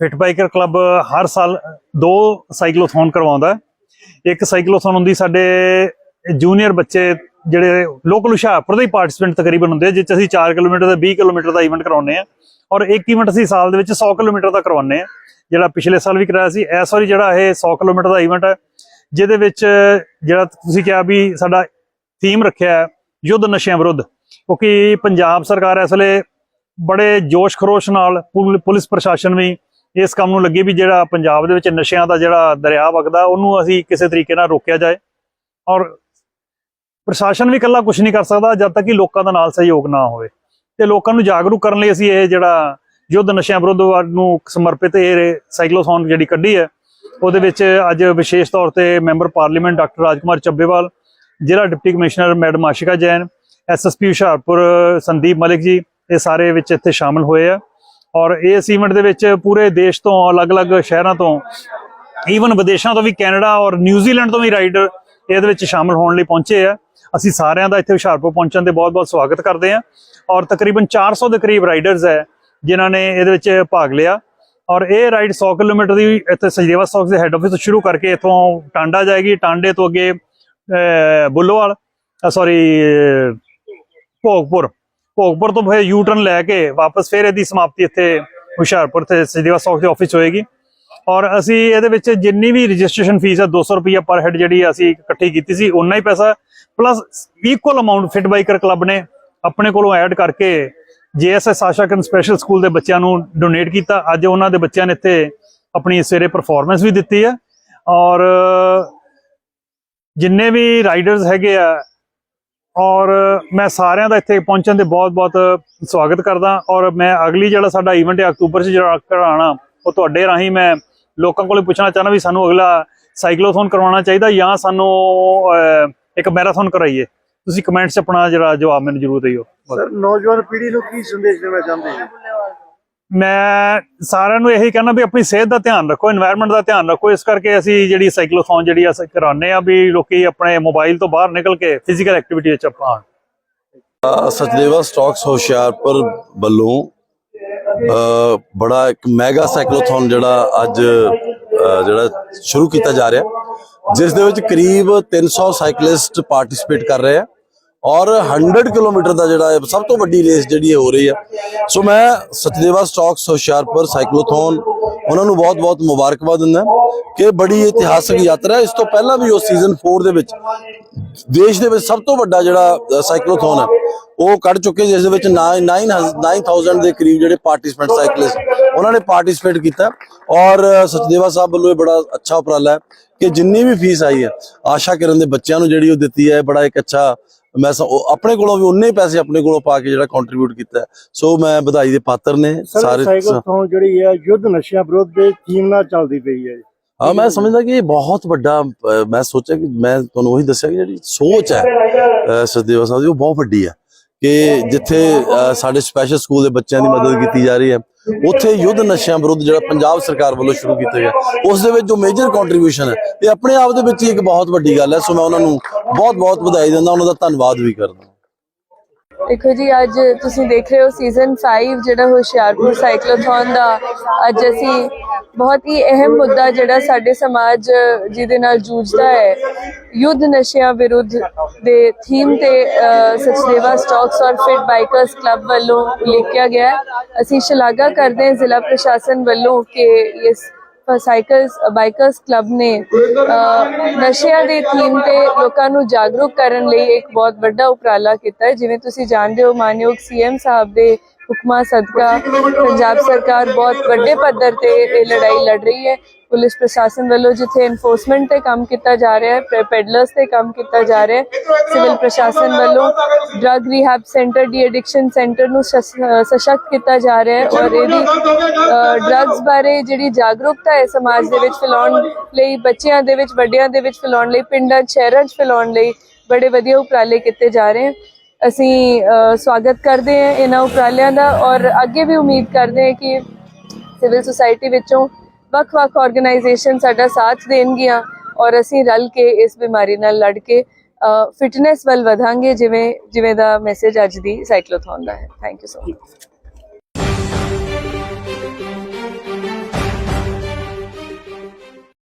Fit biker club ਹਰ ਸਾਲ ਦੋ cyclothon ਕਰਵਾਉਂਦਾ ਇੱਕ ਸਾਈਕਲੋਥੋਨ ਹੁੰਦੀ ਸਾਡੇ ਜੂਨੀਅਰ ਬੱਚੇ ਜਿਹੜੇ ਲੋਕਲ ਹੁਸ਼ਿਆਰਪੁਰ ਦੇ ਹੀ ਪਾਰਟਿਸਪੈਂਟ ਤਕਰੀਬਨ ਹੁੰਦੇ ਆ ਜਿਸ 'ਚ ਅਸੀਂ 4 ਕਿਲੋਮੀਟਰ ਦਾ 20 ਕਿਲੋਮੀਟਰ ਦਾ ਇਵੈਂਟ ਕਰਾਉਂਦੇ ਆ ਔਰ ਇੱਕ ਇਵੈਂਟ ਅਸੀਂ ਸਾਲ ਦੇ ਵਿੱਚ 100 ਕਿਲੋਮੀਟਰ ਦਾ ਕਰਵਾਉਂਦੇ ਆ ਜਿਹੜਾ ਪਿਛਲੇ ਸਾਲ ਵੀ ਕਰਾਇਆ ਸੀ। ਇਸ ਵਾਰੀ ਜਿਹੜਾ ਇਹ 100 ਕਿਲੋਮੀਟਰ ਦਾ ਇਵੈਂਟ ਹੈ, ਜਿਹਦੇ ਵਿੱਚ ਜਿਹੜਾ ਤੁਸੀਂ ਕਿਹਾ ਵੀ ਸਾਡਾ ਥੀਮ ਰੱਖਿਆ ਹੈ, ਯੁੱਧ ਨਸ਼ਿਆਂ ਵਿਰੁੱਧ। ਕਿਉਂਕਿ ਪੰਜਾਬ ਸਰਕਾਰ ਇਸ ਵੇਲੇ ਬੜੇ ਜੋਸ਼ ਖਰੋਸ਼ ਨਾਲ ਪੁਲ- ਪੁਲਿਸ ਪ੍ਰਸ਼ਾਸਨ ਵੀ ਇਸ ਕੰਮ ਨੂੰ ਲੱਗੇ ਵੀ ਜਿਹੜਾ ਪੰਜਾਬ ਦੇ ਵਿੱਚ ਨਸ਼ਿਆਂ ਦਾ ਜਿਹੜਾ ਦਰਿਆ ਵਗਦਾ, ਉਹਨੂੰ ਅਸੀਂ ਕਿਸੇ ਤਰੀਕੇ ਨਾਲ ਰੋਕਿਆ ਜਾਏ। ਔਰ ਪ੍ਰਸ਼ਾਸਨ ਵੀ ਇਕੱਲਾ ਕੁਝ ਨਹੀਂ ਕਰ ਸਕਦਾ, ਜਦ ਤੱਕ ਕਿ ਲੋਕਾਂ ਦਾ ਨਾਲ ਸਹਿਯੋਗ ਨਾ ਹੋਵੇ। ਤੇ ਲੋਕਾਂ ਨੂੰ ਜਾਗਰੂਕ ਕਰਨ ਲਈ ਅਸੀਂ ਇਹ ਜਿਹੜਾ ਯੁੱਧ ਨਸ਼ਿਆਂ ਵਿਰੁੱਧ ਨੂੰ ਸਮਰਪਿਤ ਇਹ ਸਾਈਕਲੋਥੌਨ ਜਿਹੜੀ ਕੱਢੀ ਹੈ, ਉਹਦੇ ਵਿੱਚ ਅੱਜ ਵਿਸ਼ੇਸ਼ ਤੌਰ ਤੇ member parliament doctor Rajkumar Chabbewal, ਜ਼ਿਲ੍ਹਾ deputy commissioner madam Ashika Jain SSP Hoshiarpur Sandeep Malik ji, ਇਹ ਸਾਰੇ ਵਿੱਚ ਇੱਥੇ ਸ਼ਾਮਲ ਹੋਏ ਆ। ਔਰ ਇਹ ਸੀਮੈਂਟ ਦੇ ਵਿੱਚ ਪੂਰੇ ਦੇਸ਼ ਤੋਂ, ਅਲੱਗ-ਅਲੱਗ ਸ਼ਹਿਰਾਂ ਤੋਂ ਈਵਨ ਵਿਦੇਸ਼ਾਂ ਤੋਂ ਵੀ ਕੈਨੇਡਾ ਔਰ ਨਿਊਜ਼ੀਲੈਂਡ ਤੋਂ ਵੀ ਰਾਈਡਰ ਇਹਦੇ ਵਿੱਚ ਸ਼ਾਮਲ ਹੋਣ ਲਈ ਪਹੁੰਚੇ ਆ। ਅਸੀਂ ਸਾਰਿਆਂ ਦਾ ਇੱਥੇ ਹੁਸ਼ਿਆਰਪੁਰ ਪਹੁੰਚਣ ਦੇ ਬਹੁਤ-ਬਹੁਤ ਸਵਾਗਤ ਕਰਦੇ ਆ ਔਰ ਤਕਰੀਬਨ 400 ਦੇ ਕਰੀਬ ਰਾਈਡਰਸ ਹੈ, ਜਿਨ੍ਹਾਂ ਨੇ ਇਹਦੇ ਵਿੱਚ ਭਾਗ ਲਿਆ। ਔਰ ਇਹ ਰਾਈਡ 100 ਕਿਲੋਮੀਟਰ ਦੀ ਇੱਥੇ ਸਜਦੇਵਾ ਸਟਾਕਸ ਦੇ ਹੈੱਡ ਆਫਿਸ ਤੋਂ ਸ਼ੁਰੂ ਕਰਕੇ ਇੱਥੋਂ ਟਾਂਡਾ ਜਾਏਗੀ, ਟਾਂਡੇ ਤੋਂ ਅੱਗੇ ਬੁੱਲੋਵਾਲ ਸੌਰੀ ਭੋਗਪੁਰ। ਭੋਗਪੁਰ ਤੋਂ ਫਿਰ ਯੂ ਟਰਨ ਲੈ ਕੇ ਵਾਪਸ ਫਿਰ ਇਹਦੀ ਸਮਾਪਤੀ ਇੱਥੇ ਹੁਸ਼ਿਆਰਪੁਰ ਤੇ ਸਜਦੇਵਾ ਸਟਾਕਸ ਦੇ ਆਫਿਸ ਹੋਏਗੀ। ਔਰ ਅਸੀਂ ਇਹਦੇ ਵਿੱਚ ਜਿੰਨੀ ਵੀ ਰਜਿਸਟ੍ਰੇਸ਼ਨ ਫੀਸ ਹੈ 200 ਰੁਪਈਆ ਪਰ ਹੈਡ ਜਿਹੜੀ ਅਸੀਂ ਇਕੱਠੀ ਕੀਤੀ ਸੀ ਉਨਾ ਹੀ ਪੈਸਾ plus equal amount fit biker club ਨੇ ਆਪਣੇ ਕੋਲੋਂ ਐਡ ਕਰਕੇ ਜੇਐਸਐਸ ਆਸ਼ਾਕਨ ਸਪੈਸ਼ਲ ਸਕੂਲ ਦੇ ਬੱਚਿਆਂ ਨੂੰ ਡੋਨੇਟ ਕੀਤਾ। ਅੱਜ ਉਹਨਾਂ ਦੇ ਬੱਚਿਆਂ ਨੇ ਇੱਥੇ ਆਪਣੀ ਸਵੇਰੇ ਪਰਫਾਰਮੈਂਸ ਵੀ ਦਿੱਤੀ ਹੈ ਔਰ ਜਿੰਨੇ ਵੀ ਰਾਈਡਰਸ ਹੈਗੇ ਆ, ਔਰ ਮੈਂ ਸਾਰਿਆਂ ਦਾ ਇੱਥੇ ਪਹੁੰਚਣ ਦੇ ਬਹੁਤ-ਬਹੁਤ ਸਵਾਗਤ ਕਰਦਾ ਔਰ ਮੈਂ ਅਗਲੀ ਜਿਹੜਾ ਸਾਡਾ ਇਵੈਂਟ ਹੈ ਅਕਤੂਬਰ 'ਚ ਜਿਹੜਾ ਕਰਾਣਾ ਉਹ ਤੁਹਾਡੇ ਰਾਹੀਂ ਮੈਂ ਲੋਕਾਂ ਕੋਲੇ ਪੁੱਛਣਾ ਚਾਹਣਾ ਵੀ ਸਾਨੂੰ ਅਗਲਾ ਸਾਈਕਲੋਥੋਨ ਕਰਵਾਉਣਾ ਚਾਹੀਦਾ ਜਾਂ ਸਾਨੂੰ ਇੱਕ ਮੈਰਾਥਨ ਕਰਾਈਏ। ਤੁਸੀਂ ਕਮੈਂਟਸ 'ਚ ਆਪਣਾ ਜਿਹੜਾ ਜਵਾਬ ਮੈਨੂੰ ਜ਼ਰੂਰ ਦਿਓ। ਸਰ ਨੌਜਵਾਨ ਪੀੜ੍ਹੀ ਨੂੰ ਕੀ ਸੰਦੇਸ਼ ਦੇਣਾ ਚਾਹੁੰਦੇ ਹੋ? ਮੈਂ ਸਾਰਿਆਂ ਨੂੰ ਇਹੀ ਕਹਿਣਾ ਵੀ ਆਪਣੀ ਸਿਹਤ ਦਾ ਧਿਆਨ ਰੱਖੋ এনवायरमेंट ਦਾ ਧਿਆਨ ਰੱਖੋ। ਇਸ ਕਰਕੇ ਅਸੀਂ ਜਿਹੜੀ ਸਾਈਕਲੋਥੋਨ ਜਿਹੜੀ ਅਸੀਂ ਕਰਾਉਂਦੇ ਆ ਵੀ ਲੋਕੀ ਆਪਣੇ ਮੋਬਾਈਲ ਤੋਂ ਬਾਹਰ ਨਿਕਲ ਕੇ ਫਿਜ਼ੀਕਲ ਐਕਟੀਵਿਟੀ ਵਿੱਚ ਆਪਾਂ ਸਚਦੇਵਾ ਸਟਾਕਸ ਹੁਸ਼ਿਆਰਪੁਰ ਵੱਲੋਂ ਬੜਾ ਇੱਕ ਮੈਗਾ ਸਾਈਕਲੋਥੋਨ ਜਿਹੜਾ ਅੱਜ ਜਿਹੜਾ ਸ਼ੁਰੂ ਕੀਤਾ ਜਾ ਰਿਹਾ। ਜਿਸ ਦੇ ਵਿੱਚ ਕਰੀਬ 300 ਸਾਈਕਲਿਸਟ ਪਾਰਟਿਸਿਪੇਟ ਕਰ ਰਹੇ ਆ ਔਰ 100 ਕਿਲੋਮੀਟਰ ਦਾ ਜਿਹੜਾ ਸਭ ਤੋਂ ਵੱਡੀ ਰੇਸ ਜਿਹੜੀ ਇਹ ਹੋ ਰਹੀ ਆ। ਸੋ ਮੈਂ ਸਚਦੇਵਾ ਸਟਾਕਸ ਹੁਸ਼ਿਆਰਪੁਰ ਸਾਈਕਲੋਥੋਨ ਉਹਨਾਂ ਨੂੰ ਬਹੁਤ-ਬਹੁਤ ਮੁਬਾਰਕਬਾਦ ਦਿੰਦਾ ਕਿ ਬੜੀ ਇਤਿਹਾਸਕ ਯਾਤਰਾ ਹੈ। ਇਸ ਤੋਂ ਪਹਿਲਾਂ ਵੀ ਉਹ ਸੀਜ਼ਨ 4 ਦੇ ਵਿੱਚ ਦੇਸ਼ ਦੇ ਵਿੱਚ ਸਭ ਤੋਂ ਵੱਡਾ ਜਿਹੜਾ ਅ, ਹੈ ਉਹ ਕੱਢ ਚੁੱਕੇ ਜਿਸ ਦੇ ਵਿੱਚ 9000 ਦੇ ਕਰੀਬ ਜਿਹੜੇ ਪਾਰਟਿਸਪੈਂਟ ਸਾਈਕਲਿਸਟ ਉਹਨਾਂ ਨੇ ਪਾਰਟਿਸਿਪੇਟ ਕੀਤਾ। ਔਰ ਸਚਦੇਵਾ ਸਾਹਿਬ ਵੱਲੋਂ ਇਹ ਬੜਾ ਅੱਛਾ ਉਪਰਾਲਾ ਹੈ ਕਿ ਜਿੰਨੀ ਵੀ ਫੀਸ ਆਈ ਹੈ ਆਸ਼ਾ ਕਿਰਨ ਦੇ ਬੱਚਿਆਂ ਨੂੰ ਜਿਹੜੀ ਉਹ ਦਿੱਤੀ ਹੈ ਬੜਾ ਇੱਕ ਅੱਛਾ ਮੈਂ ਆਪਣੇ ਕੋਲੋਂ ਵੀ ਉਨੇ ਹੀ ਪੈਸੇ ਆਪਣੇ ਕੋਲੋਂ ਪਾ ਕੇ ਜਿਹੜਾ ਕੰਟਰੀਬਿਊਟ ਕੀਤਾ। ਸੋ ਮੈਂ ਵਧਾਈ ਦੇ ਪਾਤਰ ਨੇ ਸਰ ਸਾਰੇ ਸਾਈਕਲ ਤੋਂ ਜਿਹੜੀ ਹੈ ਯੁੱਧ ਨਸ਼ਿਆਂ ਵਿਰੁੱਧ ਦੇ ਥੀਮ ਨਾਲ ਚੱਲਦੀ ਪਈ ਹੈ ਹਾਂ ਮੈਂ ਸਮਝਦਾ ਕਿ ਇਹ ਬਹੁਤ ਵੱਡਾ ਮੈਂ ਸੋਚਿਆ ਕਿ ਮੈਂ ਤੁਹਾਨੂੰ ਉਹੀ ਦੱਸਿਆ ਕਿ ਜਿਹੜੀ ਸੋਚ ਹੈ ਅ, ਸਚਦੇਵਾ ਸਾਹਿਬ ਦੀ ਉਹ ਬਹੁਤ ਵੱਡੀ ਹੈ ਕਿ ਜਿੱਥੇ ਸਾਡੇ ਸਪੈਸ਼ਲ ਸਕੂਲ ਦੇ ਬੱਚਿਆਂ ਦੀ ਮਦਦ ਕੀਤੀ ਜਾ ਰਹੀ ਹੈ, ਉੱਥੇ ਯੁੱਧ ਨਸ਼ਿਆਂ ਵਿਰੁੱਧ ਜਿਹੜਾ ਪੰਜਾਬ ਸਰਕਾਰ ਵੱਲੋਂ ਸ਼ੁਰੂ ਕੀਤਾ ਗਿਆ ਉਸ ਦੇ ਵਿੱਚ ਜੋ ਮੇਜਰ ਕੰਟਰੀਬਿਊਸ਼ਨ ਹੈ, ਇਹ ਆਪਣੇ ਆਪ ਦੇ ਵਿੱਚ ਹੀ ਇੱਕ ਬਹੁਤ ਵੱਡੀ ਗੱਲ ਹੈ। ਸੋ ਮੈਂ ਉਹਨਾਂ ਨੂੰ ਬਹੁਤ ਬਹੁਤ ਵਧਾਈ ਦਿੰਦਾ, ਉਹਨਾਂ ਦਾ ਧੰਨਵਾਦ ਵੀ ਕਰਦਾ। ਦੇਖੋ ਜੀ ਅੱਜ ਤੁਸੀਂ ਦੇਖ ਰਹੇ ਹੋ ਸੀਜ਼ਨ 5 ਜਿਹੜਾ ਹੁਸ਼ਿਆਰਪੁਰ ਸਾਈਕਲੋਥੌਨ ਦਾ। ਅੱਜ ਅਸੀਂ ਬਹੁਤ ਹੀ ਅਹਿਮ ਮੁੱਦਾ ਜਿਹੜਾ ਸਾਡੇ ਸਮਾਜ ਜਿਹਦੇ ਨਾਲ ਜੂਝਦਾ ਹੈ ਯੁੱਧ ਨਸ਼ਿਆਂ ਵਿਰੁੱਧ ਦੇ ਥੀਮ ਤੇ ਅ, ਸਚਦੇਵਾ ਸਟਾਕਸ ਔਰ ਫਿਟ ਬਾਈਕਰਸ ਕਲੱਬ ਵੱਲੋਂ ਲਿਖਿਆ ਗਿਆ ਅਸੀਂ ਸ਼ਲਾਘਾ ਕਰਦੇ ਹਾਂ ਜ਼ਿਲ੍ਹਾ ਪ੍ਰਸ਼ਾਸਨ ਵੱਲੋਂ ਕਿ ਇਸ ਸਾਈਕਲਸ ਬਾਈਕਰਸ ਕਲੱਬ ਨੇ ਅ, ਨਸ਼ਿਆਂ ਦੀ ਥੀਮ ਤੇ ਲੋਕਾਂ ਨੂੰ ਜਾਗਰੂਕ ਕਰਨ ਲਈ ਇੱਕ ਬਹੁਤ ਵੱਡਾ ਉਪਰਾਲਾ ਕੀਤਾ ਹੈ। ਜਿਵੇਂ ਤੁਸੀਂ ਜਾਣਦੇ ਹੋ ਮਾਨਯੋਗ ਸੀਐਮ ਸਾਹਿਬ ਦੇ ਹੁਕਮਾਂ ਸਦਕਾ ਪੰਜਾਬ ਸਰਕਾਰ ਬਹੁਤ ਵੱਡੇ ਪੱਧਰ ਤੇ ਇਹ ਲੜਾਈ ਲੜ ਰਹੀ ਹੈ। ਪੁਲਿਸ ਪ੍ਰਸ਼ਾਸਨ ਵੱਲੋਂ ਜਿੱਥੇ ਐਨਫੋਰਸਮੈਂਟ ਤੇ ਕੰਮ ਕੀਤਾ ਜਾ ਰਿਹਾ ਹੈ ਪੈਡਲਰਸ ਤੇ ਕੰਮ ਕੀਤਾ ਜਾ ਰਿਹਾ ਹੈ, ਸਿਵਲ ਪ੍ਰਸ਼ਾਸਨ ਵੱਲੋਂ ਡਰਗ ਰੀਹੈਬ ਸੈਂਟਰ ਦੀ ਐਡਿਕਸ਼ਨ ਸੈਂਟਰ ਨੂੰ ਸਸ- ਸਸ਼ਕਤ ਕੀਤਾ ਜਾ ਰਿਹਾ ਹੈ ਔਰ ਇਹਦੀ ਡਰੱਗਸ ਬਾਰੇ ਜਿਹੜੀ ਜਾਗਰੂਕਤਾ ਹੈ ਸਮਾਜ ਦੇ ਵਿੱਚ ਫੈਲਾਉਣ ਲਈ, ਬੱਚਿਆਂ ਦੇ ਵਿੱਚ, ਵੱਡਿਆਂ ਦੇ ਵਿੱਚ ਫੈਲਾਉਣ ਲਈ, ਪਿੰਡਾਂ, ਸ਼ਹਿਰਾਂ 'ਚ ਫੈਲਾਉਣ ਲਈ ਬੜੇ ਵਧੀਆ ਉਪਰਾਲੇ ਕੀਤੇ ਜਾ ਰਹੇ ਹਨ ਅਸੀਂ ਸਵਾਗਤ ਕਰਦੇ ਹਾਂ ਇਹਨਾਂ ਉਪਰਾਲਿਆਂ ਦਾ ਔਰ ਅੱਗੇ ਵੀ ਉਮੀਦ ਕਰਦੇ ਹਾਂ ਕਿ ਸਿਵਲ ਸੁਸਾਇਟੀ ਵਿੱਚੋਂ ਵੱਖ-ਵੱਖ ਆਰਗੇਨਾਈਜੇਸ਼ਨ ਸਾਡਾ ਸਾਥ ਦੇਣਗੀਆਂ ਔਰ ਅਸੀਂ ਰਲ ਕੇ ਇਸ ਬਿਮਾਰੀ ਨਾਲ ਲੜ ਕੇ ਫਿਟਨੈਸ ਵੱਲ ਵਧਾਂਗੇ ਜਿਵੇਂ ਜਿਵੇਂ ਦਾ ਮੈਸੇਜ ਅੱਜ ਦੀ ਸਾਈਕਲੋਥੋਨ ਦਾ ਹੈ। Thank you so much